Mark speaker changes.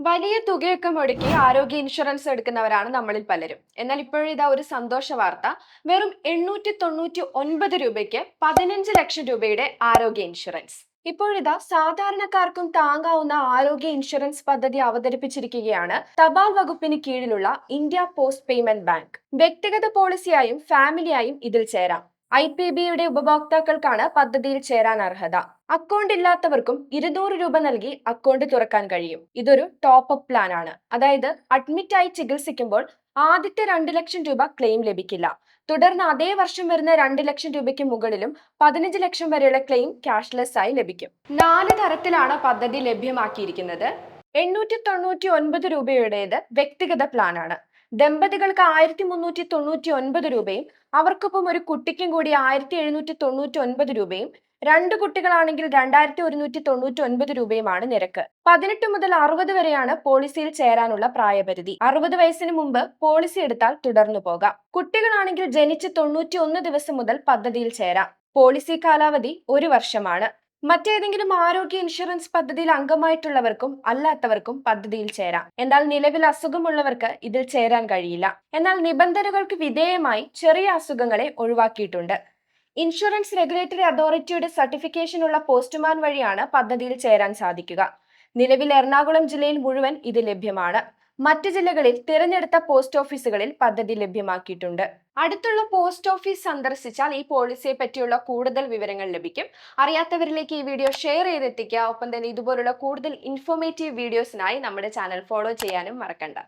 Speaker 1: വലിയ തുകയൊക്കെ മുടക്കി ആരോഗ്യ ഇൻഷുറൻസ് എടുക്കുന്നവരാണ് നമ്മളിൽ പലരും. എന്നാൽ ഇപ്പോഴിതാ ഒരു സന്തോഷ വാർത്ത. വെറും എണ്ണൂറ്റി തൊണ്ണൂറ്റി ഒൻപത് രൂപയ്ക്ക് പതിനഞ്ച് ലക്ഷം രൂപയുടെ ആരോഗ്യ ഇൻഷുറൻസ്. ഇപ്പോഴിതാ സാധാരണക്കാർക്കും താങ്ങാവുന്ന ആരോഗ്യ ഇൻഷുറൻസ് പദ്ധതി അവതരിപ്പിച്ചിരിക്കുകയാണ് തപാൽ വകുപ്പിന് കീഴിലുള്ള ഇന്ത്യ പോസ്റ്റ് പേയ്മെന്റ് ബാങ്ക്. വ്യക്തിഗത പോളിസിയായും ഫാമിലിയായും ഇതിൽ ചേരാം. ഐ പി ബിയുടെ ഉപഭോക്താക്കൾക്കാണ് പദ്ധതിയിൽ ചേരാൻ അർഹത. അക്കൗണ്ട് ഇല്ലാത്തവർക്കും ഇരുന്നൂറ് രൂപ നൽകി അക്കൗണ്ട് തുറക്കാൻ കഴിയും. ഇതൊരു ടോപ്പ് അപ്പ് പ്ലാൻ ആണ്. അതായത് അഡ്മിറ്റ് ആയി ചികിത്സിക്കുമ്പോൾ ആദ്യത്തെ രണ്ട് ലക്ഷം രൂപ ക്ലെയിം ലഭിക്കില്ല. തുടർന്ന് അതേ വർഷം വരുന്ന രണ്ട് ലക്ഷം രൂപയ്ക്ക് മുകളിലും പതിനഞ്ച് ലക്ഷം വരെയുള്ള ക്ലെയിം ക്യാഷ്ലെസ് ആയി ലഭിക്കും. നാല് തരത്തിലാണ് പദ്ധതി ലഭ്യമാക്കിയിരിക്കുന്നത്. എണ്ണൂറ്റി തൊണ്ണൂറ്റി ഒൻപത് രൂപയുടേത് വ്യക്തിഗത പ്ലാനാണ് ദമ്പതികൾക്ക് ആയിരത്തി മുന്നൂറ്റി തൊണ്ണൂറ്റി ഒൻപത് രൂപയും അവർക്കൊപ്പം ഒരു കുട്ടിക്കും കൂടി ആയിരത്തി എഴുന്നൂറ്റി തൊണ്ണൂറ്റി ഒൻപത് രൂപയും രണ്ട് കുട്ടികളാണെങ്കിൽ രണ്ടായിരത്തി ഒരുന്നൂറ്റി തൊണ്ണൂറ്റി ഒൻപത് രൂപയുമാണ് നിരക്ക്. പതിനെട്ട് മുതൽ അറുപത് വരെയാണ് പോളിസിയിൽ ചേരാനുള്ള പ്രായപരിധി. അറുപത് വയസ്സിന് മുമ്പ് പോളിസി എടുത്താൽ തുടർന്നു പോകാം. കുട്ടികളാണെങ്കിൽ ജനിച്ച് തൊണ്ണൂറ്റി ഒന്ന് ദിവസം മുതൽ പദ്ധതിയിൽ ചേരാം. പോളിസി കാലാവധി ഒരു വർഷമാണ്. മറ്റേതെങ്കിലും ആരോഗ്യ ഇൻഷുറൻസ് പദ്ധതിയിൽ അംഗമായിട്ടുള്ളവർക്കും അല്ലാത്തവർക്കും പദ്ധതിയിൽ ചേരാം. എന്നാൽ നിലവിൽ അസുഖമുള്ളവർക്ക് ഇതിൽ ചേരാൻ കഴിയില്ല. എന്നാൽ നിബന്ധനകൾക്ക് വിധേയമായി ചെറിയ അസുഖങ്ങളെ ഒഴിവാക്കിയിട്ടുണ്ട്. ഇൻഷുറൻസ് റെഗുലേറ്ററി അതോറിറ്റിയുടെ സർട്ടിഫിക്കേഷൻ ഉള്ള പോസ്റ്റ്മാൻ വഴിയാണ് പദ്ധതിയിൽ ചേരാൻ സാധിക്കുക. നിലവിൽ എറണാകുളം ജില്ലയിൽ മുഴുവൻ ഇത് ലഭ്യമാണ്. മറ്റ് ജില്ലകളിൽ തിരഞ്ഞെടുത്ത പോസ്റ്റ് ഓഫീസുകളിൽ പദ്ധതി ലഭ്യമാക്കിയിട്ടുണ്ട്. അടുത്തുള്ള പോസ്റ്റ് ഓഫീസ് സന്ദർശിച്ചാൽ ഈ പോളിസിയെ പറ്റിയുള്ള കൂടുതൽ വിവരങ്ങൾ ലഭിക്കും. അറിയാത്തവരിലേക്ക് ഈ വീഡിയോ ഷെയർ ചെയ്തെത്തിക്കുക. ഒപ്പം തന്നെ ഇതുപോലുള്ള കൂടുതൽ ഇൻഫോർമേറ്റീവ് വീഡിയോസിനായി നമ്മുടെ ചാനൽ ഫോളോ ചെയ്യാനും മറക്കണ്ട.